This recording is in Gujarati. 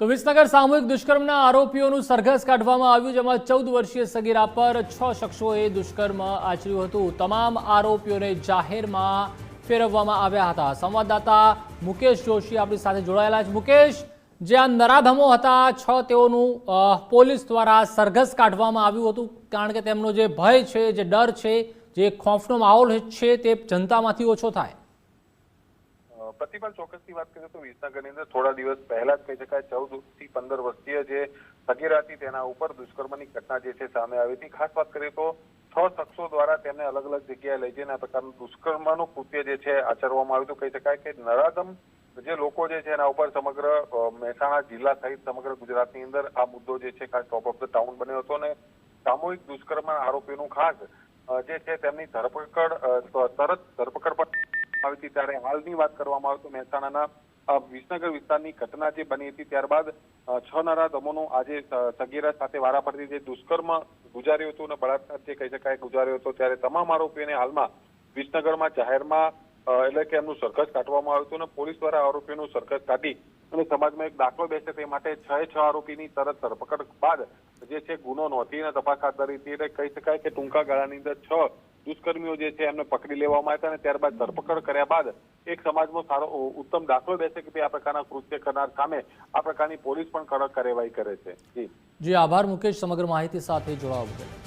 તો વિસનગર સામૂહિક દુષ્કર્મના આરોપીઓનું સરઘસ કાઢવામાં આવ્યું, જેમાં ચૌદ વર્ષીય સગીરા પર છ શખ્સોએ દુષ્કર્મ આચર્યું હતું. તમામ આરોપીઓને જાહેરમાં ફેરવવામાં આવ્યા હતા. સંવાદદાતા મુકેશ જોશી આપણી સાથે જોડાયેલા છે. મુકેશ જે આ નરાધમો હતા, છ તેઓનું પોલીસ દ્વારા સરઘસ કાઢવામાં આવ્યું હતું. કારણ કે તેમનો જે ભય છે, જે ડર છે, જે ખોફનો માહોલ છે, તે જનતામાંથી ઓછો થાય. અ, પ્રતિભા ચોક્કસની વાત કરીએ તો વિસનગરની અંદર થોડા દિવસ પહેલા જ કહી શકાય ચૌદથી પંદર વર્ષીય જે સગીરા હતી તેના ઉપર દુષ્કર્મની ઘટના જે છે સામે આવી હતી. ખાસ વાત કરીએ તો છ શખ્સો દ્વારા તેમને અલગ અલગ જગ્યાએ લઈ જઈને આ પ્રકારનું દુષ્કર્મનું કૃત્ય જે છે આચરવામાં આવ્યું હતું. કહી શકાય કે નરાધમ જે લોકો જે છે એના ઉપર સમગ્ર મહેસાણા જિલ્લા સહિત સમગ્ર ગુજરાતની અંદર આ મુદ્દો જે છે ખાસ ટોપ ઓફ ધ ટાઉન બન્યો હતો અને સામૂહિક દુષ્કર્મના આરોપીનું ખાસ જે છે તેમની ધરપકડ તરત ધરપકડ પણ આવી હતી ત્યારે હાલની વાત કરવામાં આવે તો મહેસાણાના વિસનગર વિસ્તારની ઘટના જે બની હતી ત્યારબાદ છ નરા દમોનો આજે સગીરા સાથે વારાફરતી જે દુષ્કર્મ ગુજાર્યો હતો અને બળાત્કાર જે કહી શકાય ગુજાર્યો હતો, ત્યારે તમામ આરોપીઓને હાલમાં વિસનગરમાં જાહેરમાં એટલે કે એમનું સરઘસ કાઢવામાં આવ્યું હતું અને પોલીસ દ્વારા આરોપીઓનું સરઘસ કાઢી અને સમાજમાં એક દાખલો બેસે તે માટે છ છ આરોપીની તરત ધરપકડ બાદ જે છે ગુનો નોંધીને તપાસ હાથ ધરી હતી. એટલે કહી શકાય કે ટૂંકા ગાળાની અંદર છ દુષ્કર્મીઓ જે છે એમને પકડી લેવામાં આવ્યા અને ત્યારબાદ ધરપકડ કર્યા બાદ એક સમાજમાં સારો ઉત્તમ દાખલો બેસે કે આ પ્રકારના કૃત્ય કરનાર સામે આ પ્રકારની પોલીસ પણ કડક કાર્યવાહી કરે છે. જી. જે, આભાર મુકેશ, સમગ્ર માહિતી સાથે જોડાવા બદલ.